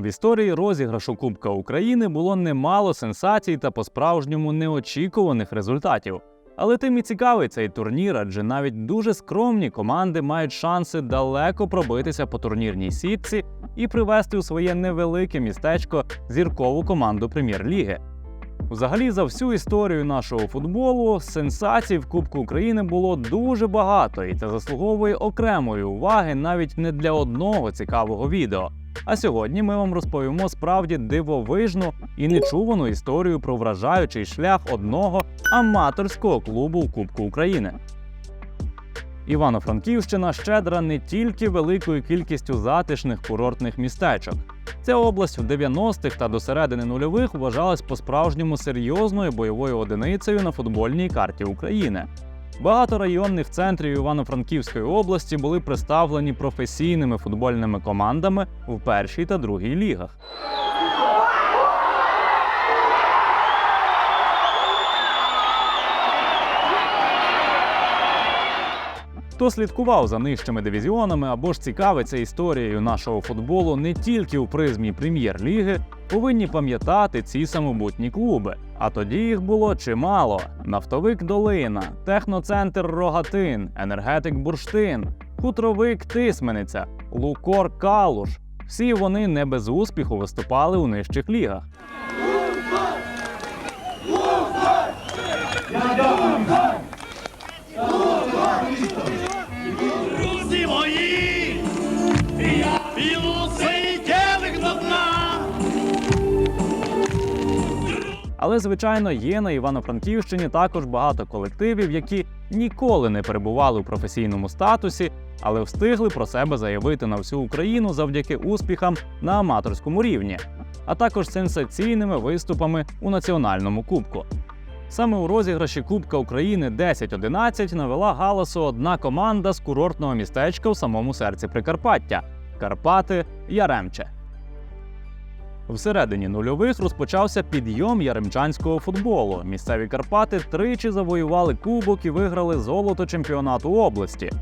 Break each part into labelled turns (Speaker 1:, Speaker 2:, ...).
Speaker 1: В історії розіграшу Кубка України було немало сенсацій та по-справжньому неочікуваних результатів. Але тим і цікавий цей турнір, адже навіть дуже скромні команди мають шанси далеко пробитися по турнірній сітці і привести у своє невелике містечко зіркову команду прем'єр-ліги. Взагалі, за всю історію нашого футболу сенсацій в Кубку України було дуже багато, і це заслуговує окремої уваги навіть не для одного цікавого відео. А сьогодні ми вам розповімо справді дивовижну і нечувану історію про вражаючий шлях одного аматорського клубу в Кубку України. Івано-Франківщина щедра не тільки великою кількістю затишних курортних містечок. Ця область в 90-х та до середини нульових вважалась по-справжньому серйозною бойовою одиницею на футбольній карті України. Багато районних центрів Івано-Франківської області були представлені професійними футбольними командами в першій та другій лігах. Хто слідкував за нижчими дивізіонами або ж цікавиться історією нашого футболу не тільки у призмі прем'єр-ліги, повинні пам'ятати ці самобутні клуби. А тоді їх було чимало: нафтовик Долина, техноцентр Рогатин, енергетик Бурштин, хутровик Тисмениця, Лукор Калуш. Всі вони не без успіху виступали у нижчих лігах. Звичайно, є на Івано-Франківщині також багато колективів, які ніколи не перебували у професійному статусі, але встигли про себе заявити на всю Україну завдяки успіхам на аматорському рівні, а також сенсаційними виступами у національному кубку. Саме у розіграші Кубка України 10-11 навела галасу одна команда з курортного містечка в самому серці Прикарпаття Карпати Яремче. Всередині нульових розпочався підйом яремчанського футболу. Місцеві Карпати тричі завоювали кубок і виграли золото чемпіонату області.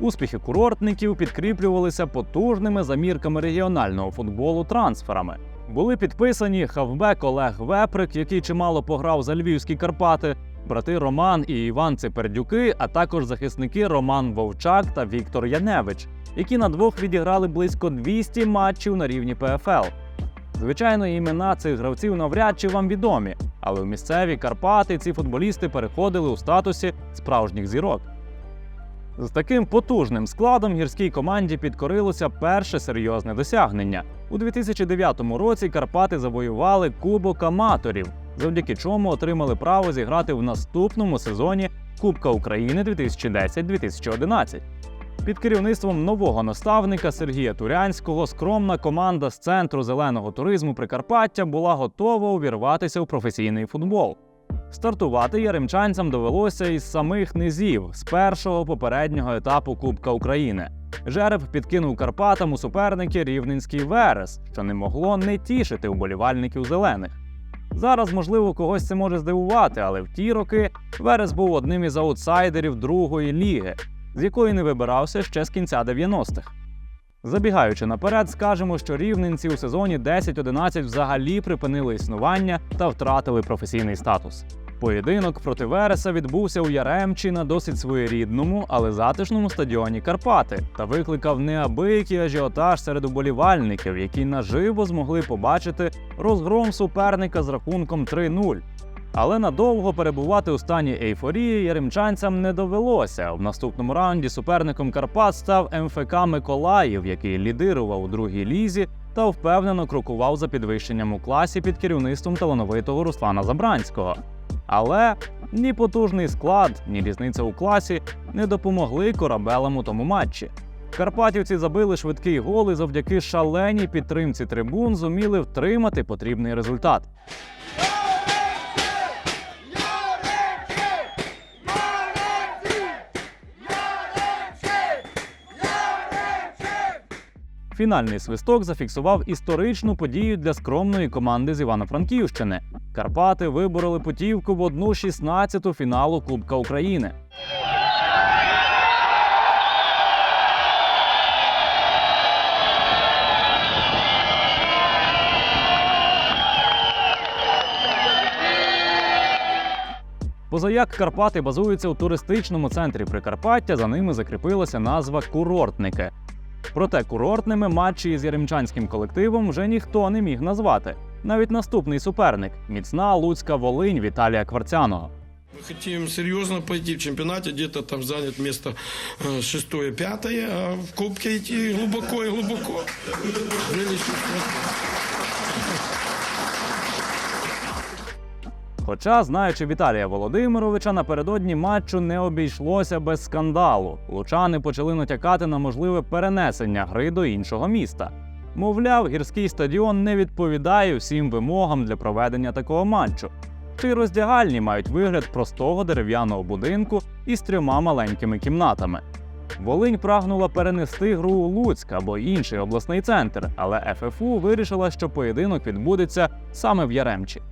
Speaker 1: Успіхи курортників підкріплювалися потужними замірками регіонального футболу трансферами. Були підписані хавбек Олег Веприк, який чимало пограв за львівські Карпати, брати Роман і Іван Цепердюки, а також захисники Роман Вовчак та Віктор Яневич, які на двох відіграли близько 200 матчів на рівні ПФЛ. Звичайно, імена цих гравців навряд чи вам відомі, але в місцеві Карпати ці футболісти переходили у статусі справжніх зірок. З таким потужним складом гірській команді підкорилося перше серйозне досягнення. У 2009 році Карпати завоювали Кубок аматорів, завдяки чому отримали право зіграти в наступному сезоні Кубка України 2010-2011. Під керівництвом нового наставника Сергія Турянського скромна команда з центру зеленого туризму Прикарпаття була готова увірватися у професійний футбол. Стартувати яремчанцям довелося із самих низів з першого попереднього етапу Кубка України. Жереб підкинув Карпатам у суперники рівненський Верес, що не могло не тішити вболівальників зелених. Зараз, можливо, когось це може здивувати, але в ті роки Верес був одним із аутсайдерів другої ліги, з якої не вибирався ще з кінця 90-х. Забігаючи наперед, скажемо, що рівненці у сезоні 10-11 взагалі припинили існування та втратили професійний статус. Поєдинок проти Вереса відбувся у Яремчі на досить своєрідному, але затишному стадіоні Карпати та викликав неабиякий ажіотаж серед уболівальників, які наживо змогли побачити розгром суперника з рахунком 3-0. Але надовго перебувати у стані ейфорії яремчанцям не довелося. В наступному раунді суперником Карпат став МФК Миколаїв, який лідирував у другій лізі та впевнено крокував за підвищенням у класі під керівництвом талановитого Руслана Забранського. Але ні потужний склад, ні різниця у класі не допомогли корабелам у тому матчі. Карпатівці забили швидкий гол і завдяки шаленій підтримці трибун зуміли втримати потрібний результат. Фінальний свисток зафіксував історичну подію для скромної команди з Івано-Франківщини. Карпати вибороли путівку в одну 16-ту фіналу Кубка України. Позаяк Карпати базуються у туристичному центрі Прикарпаття. За ними закріпилася назва курортники. Проте курортними матчі з яремчанським колективом вже ніхто не міг назвати. Навіть наступний суперник міцна Луцька Волинь Віталія Кварцяного.
Speaker 2: Мы хотим серьезно пойти в чемпионате, где-то там занят место э, шестое, пятое, а в Кубке идти глубоко и глубоко.
Speaker 1: Хоча, знаючи Віталія Володимировича, напередодні матчу не обійшлося без скандалу. Лучани почали натякати на можливе перенесення гри до іншого міста. Мовляв, гірський стадіон не відповідає всім вимогам для проведення такого матчу. Чи роздягальні мають вигляд простого дерев'яного будинку із трьома маленькими кімнатами. Волинь прагнула перенести гру у Луцьк або інший обласний центр, але ФФУ вирішила, що поєдинок відбудеться саме в Яремчі.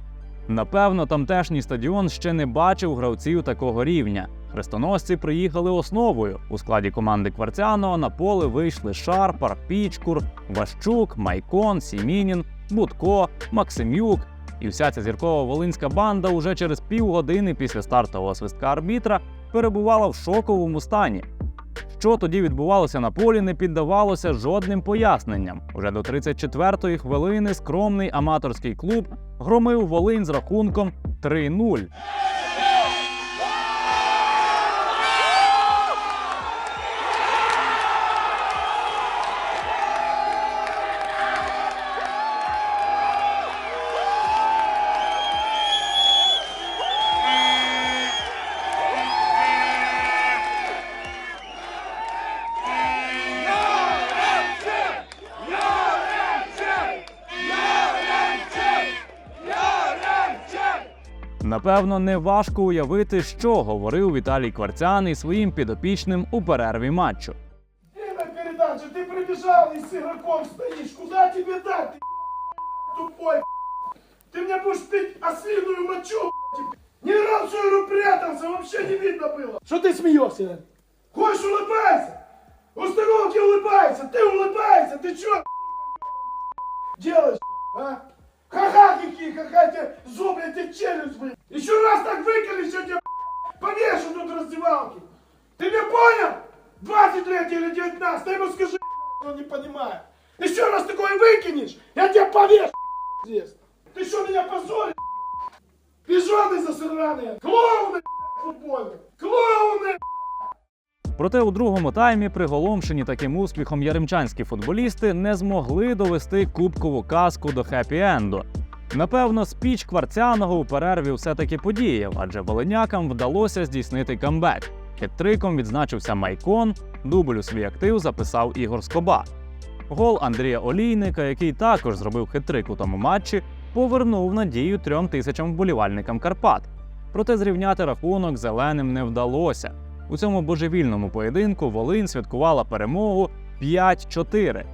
Speaker 1: Напевно, тамтешній стадіон ще не бачив гравців такого рівня. Хрестоносці приїхали основою. У складі команди Кварцяного на поле вийшли Шарпар, Пічкур, Ващук, Майкон, Сімінін, Будко, Максимюк. І вся ця зіркова волинська банда уже через півгодини після стартового свистка арбітра перебувала в шоковому стані. Що тоді відбувалося на полі, не піддавалося жодним поясненням. Уже до 34-ї хвилини скромний аматорський клуб громив Волинь з рахунком 3-0. Напевно, не важко уявити, що говорив Віталій Кварцяний своїм підопічним у перерві матчу.
Speaker 3: Где на передаче? Ты прибежал и с игроком стоишь. Куда тебе дать, ты тупой? Ты мне будешь пить ослиную мочу, Ни разу я прятался, вообще не видно было. Что ты смеешься? Хочешь улыбайся? Установки улыбайся, ты улыбайся, ты что делаешь, а? Ха-ха, какие, ха-ха, тебе зуб, я тебе челюсть вы. Еще раз так выколешь, я тебя повешу тут в раздевалке. Ты меня понял? 20 лет или 19, ты ему скажи, он не понимает. Еще раз такое выкинешь, я тебя повешу здесь. Ты что, меня позоришь? Пижоны засраные, клоуны футбольные, клоуны!
Speaker 1: Проте у другому таймі, приголомшені таким успіхом яремчанські футболісти не змогли довести кубкову казку до хеппі-енду. Напевно, спіч Кварцяного у перерві все-таки подіяв, адже волинякам вдалося здійснити камбек. Хет-триком відзначився Майкон, дубль у свій актив записав Ігор Скоба. Гол Андрія Олійника, який також зробив хет-трик у тому матчі, повернув надію трьом тисячам вболівальникам Карпат. Проте зрівняти рахунок зеленим не вдалося. У цьому божевільному поєдинку Волинь святкувала перемогу 5-4.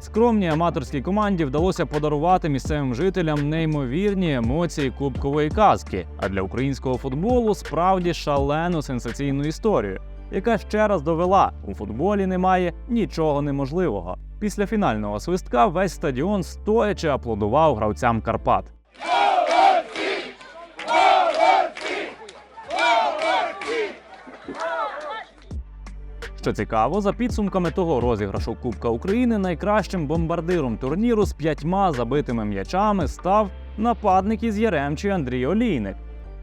Speaker 1: Скромній аматорській команді вдалося подарувати місцевим жителям неймовірні емоції кубкової казки, а для українського футболу справді шалену сенсаційну історію, яка ще раз довела, у футболі немає нічого неможливого. Після фінального свистка весь стадіон стоячи аплодував гравцям Карпат. Що цікаво, за підсумками того розіграшу Кубка України найкращим бомбардиром турніру з п'ятьма забитими м'ячами став нападник із Яремчі Андрій Олійник.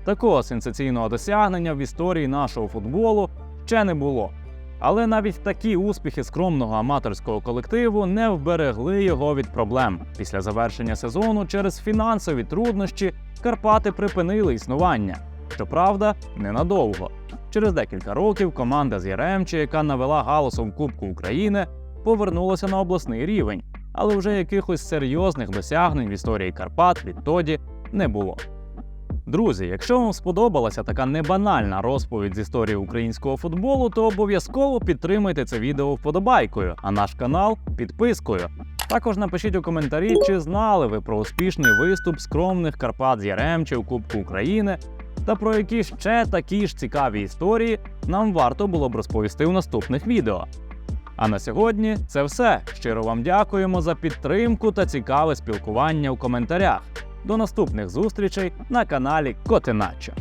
Speaker 1: Такого сенсаційного досягнення в історії нашого футболу ще не було. Але навіть такі успіхи скромного аматорського колективу не вберегли його від проблем. Після завершення сезону через фінансові труднощі Карпати припинили існування. Щоправда, ненадовго. Через декілька років команда з Яремчі, яка навела галасом Кубку України, повернулася на обласний рівень, але вже якихось серйозних досягнень в історії Карпат відтоді не було. Друзі, якщо вам сподобалася така небанальна розповідь з історії українського футболу, то обов'язково підтримайте це відео вподобайкою, а наш канал підпискою. Також напишіть у коментарі, чи знали ви про успішний виступ скромних Карпат з Яремчі у Кубку України та про які ще такі ж цікаві історії нам варто було б розповісти у наступних відео. А на сьогодні це все. Щиро вам дякуємо за підтримку та цікаве спілкування у коментарях. До наступних зустрічей на каналі Котиначо.